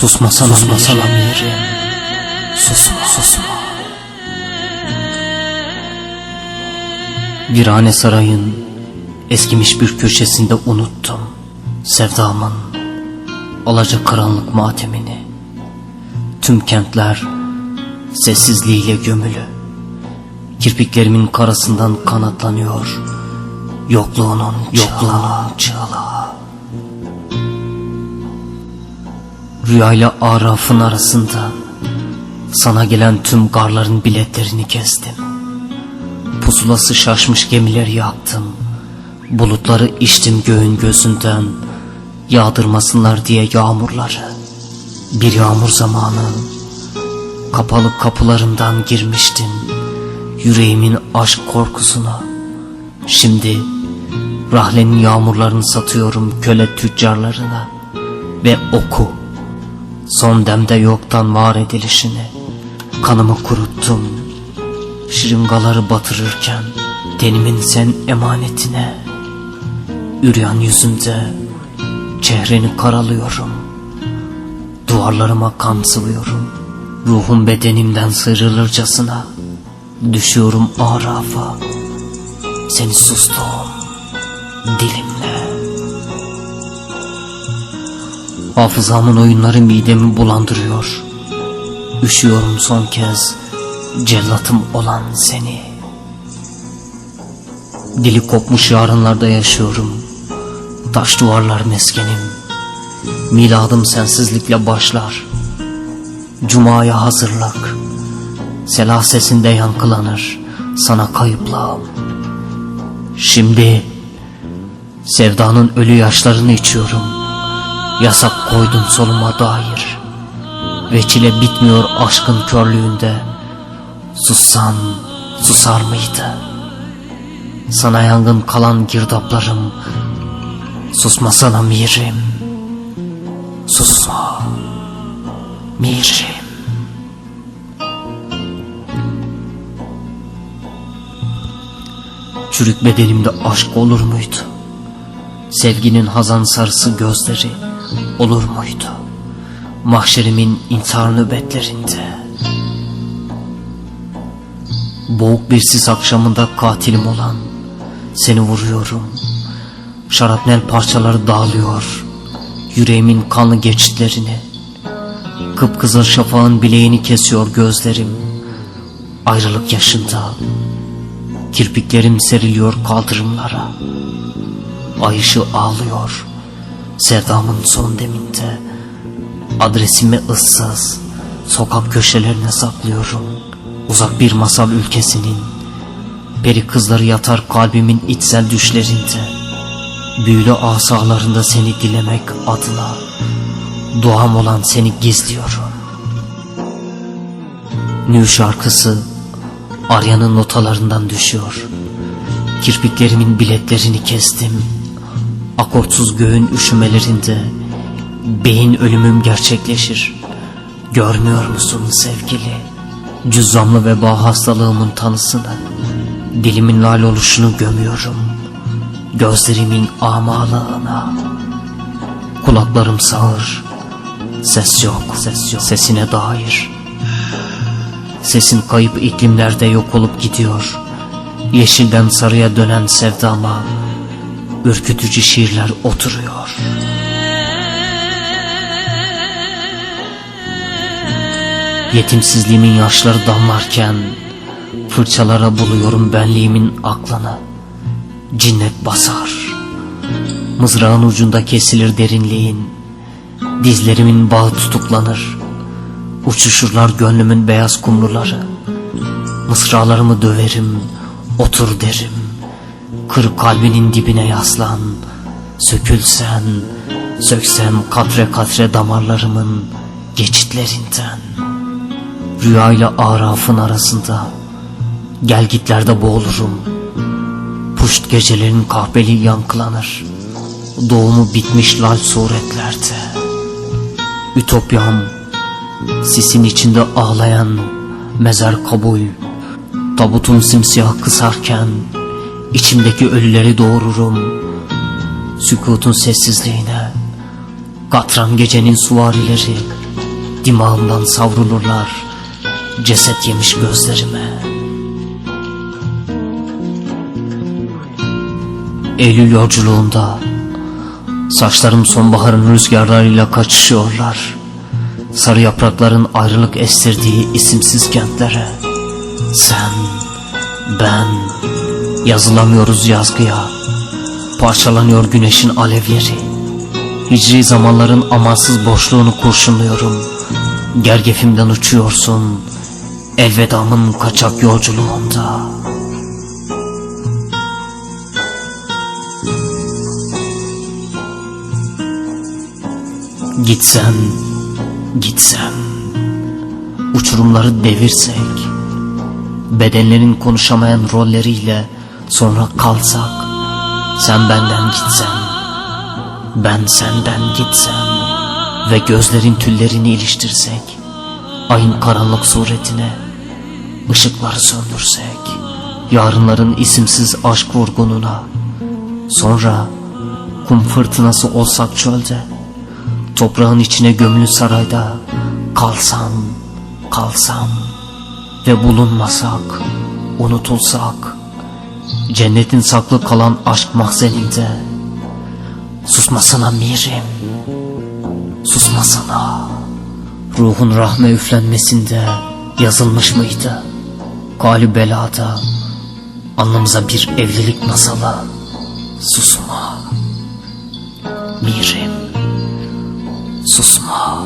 Susmasana Susmasana. Mirim Susma Susma Virane sarayın Eskimiş bir köşesinde unuttum Sevdamın Olacak karanlık matemini. Tüm kentler Sessizliğiyle gömülü. Kirpiklerimin karasından kanatlanıyor Yokluğunun Yokluğunun çığlığı Rüyayla arafın arasında Sana gelen tüm garların biletlerini kestim Pusulası şaşmış gemileri yaktım. Bulutları içtim göğün gözünden. Yağdırmasınlar diye yağmurları. Bir yağmur zamanı Kapalı kapılarından girmiştin Yüreğimin aşk korkusuna. Şimdi Rahlenin yağmurlarını satıyorum köle tüccarlarına. Ve oku Son demde yoktan var edilişini. Kanımı kuruttum Şırıngaları batırırken Tenimin sen emanetine. Üryan yüzümde Çehreni karalıyorum. Duvarlarıma kan sıvıyorum. Ruhum bedenimden sıyrılırcasına Düşüyorum arafa. Seni sustum Dilimle. Hafızamın oyunları midemi bulandırıyor. Üşüyorum son kez cellatım olan seni. Dili kopmuş yarınlarda yaşıyorum. Taş duvarlar meskenim. Miladım sensizlikle başlar. Cuma'ya hazırlık. Selah sesinde yankılanır sana kayıplığım. Şimdi sevdanın ölü yaşlarını içiyorum. Yasak koydun soluma dair Ve çile bitmiyor aşkın körlüğünde Sussan susar mıydı Sana yangın kalan girdaplarım Susmasana mirim Susma Mirim Çürük bedenimde aşk olur muydu Sevginin hazan sarısı gözleri olur muydu? Mahşerimin intihar nöbetlerinde. Boğuk bir sis akşamında katilim olan seni vuruyorum. Şarapnel parçaları dağılıyor yüreğimin kanlı geçitlerini. Kıpkızıl şafağın bileğini kesiyor gözlerim. Ayrılık yaşında kirpiklerim seriliyor kaldırımlara. Ay ışığı ağlıyor. Sevdamın son deminde Adresimi ıssız Sokak köşelerine saklıyorum Uzak bir masal ülkesinin Peri kızları yatar kalbimin içsel düşlerinde Büyülü asalarında seni dilemek adına Duam olan seni gizliyorum Nü şarkısı Arya'nın notalarından düşüyor Kirpiklerimin biletlerini kestim Akortsuz göğün üşümelerinde beyin ölümüm gerçekleşir. Görmüyor musun sevgili? Cüzzamlı veba hastalığımın tanısını, dilimin lal oluşunu gömüyorum. Gözlerimin amalığına, kulaklarım sağır, ses yok, ses yok, sesine dair. Sesin kayıp iklimlerde yok olup gidiyor. Yeşilden sarıya dönen sevdama, ürkütücü şiirler oturuyor. Yetimsizliğimin yaşları damlarken Fırçalara buluyorum benliğimin aklını. Cinnet basar. Mızrağın ucunda kesilir derinliğin. Dizlerimin bağı tutuklanır. Uçuşurlar gönlümün beyaz kumruları. Mısralarımı döverim Otur derim. Kır kalbinin dibine yaslan. Sökülsen Söksem katre katre damarlarımın Geçitlerinden Rüyayla arafın arasında. Gelgitlerde boğulurum. Puşt gecelerin kahpeli yankılanır. Doğumu bitmiş lal suretlerde. Ütopyam Sisin içinde ağlayan Mezar kabul Tabutum simsiyah kısarken içimdeki ölüleri doğururum. Sükutun sessizliğine. Katran gecenin suvarileri Dimağımdan savrulurlar Ceset yemiş gözlerime. Eylül yolculuğunda Saçlarım sonbaharın rüzgarlarıyla kaçışıyorlar. Sarı yaprakların ayrılık estirdiği isimsiz kentlere. Sen, ben Yazılamıyoruz yazgıya. Parçalanıyor güneşin alevleri. Hicri zamanların amansız boşluğunu kurşunluyorum. Gergefimden uçuyorsun Elvedamın kaçak yolculuğunda. Gitsem, gitsem Uçurumları devirsek Bedenlerin konuşamayan rolleriyle Sonra kalsak Sen benden gitsen Ben senden gitsem Ve gözlerin tüllerini iliştirsek Ayın karanlık suretine ışıkları söndürsek Yarınların isimsiz aşk vurgununa Sonra kum fırtınası olsak çölde Toprağın içine gömülü sarayda kalsam, kalsam ve bulunmasak, unutulsak, cennetin saklı kalan aşk mahzeninde, susmasana mirim, susmasana. Ruhun rahme üflenmesinde yazılmış mıydı? Gali belada, anlamıza bir evlilik masalı, susma, mirim. Susma.